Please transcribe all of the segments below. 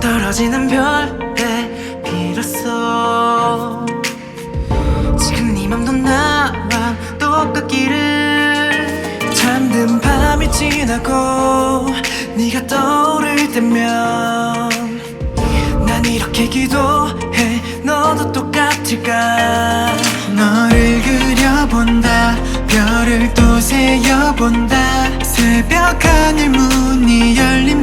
떨어지는 별에 빌었어 지금 네 맘도 나와 똑같기를 잠든 밤이 지나고 네가 떠오를 때면 난 이렇게 너도 똑같을까? 너를 그려본다. 별을 또 세어본다. 새벽 하늘 문이 열리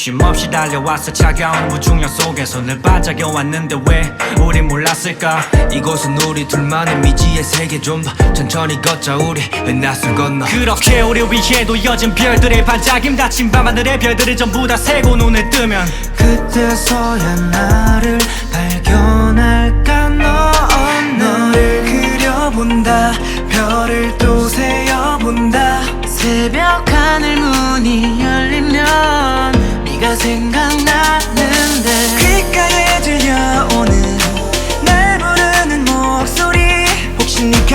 쉼없이 달려왔어. 차가운 무중력 속에서 늘 반짝여왔는데 왜 우린 몰랐을까? 이곳은 우리 둘만의 미지의 세계 좀더 천천히 걷자 우리. 낯을 건너. 그렇게 우리 위에 놓여진 별들의 반짝임 닫힌 밤하늘의 별들이 전부 다 새고 눈을 뜨면 그때서야 나를 발견할까? 넌 너를 그려본다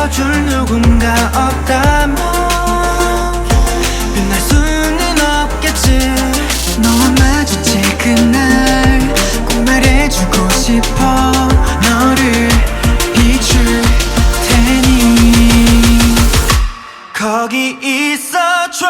비춰줄 누군가 없다면 빛날 수는 없겠지. 너와 마주칠 그날 꼭 말해주고 싶어 너를 비출 테니. 거기 있어줘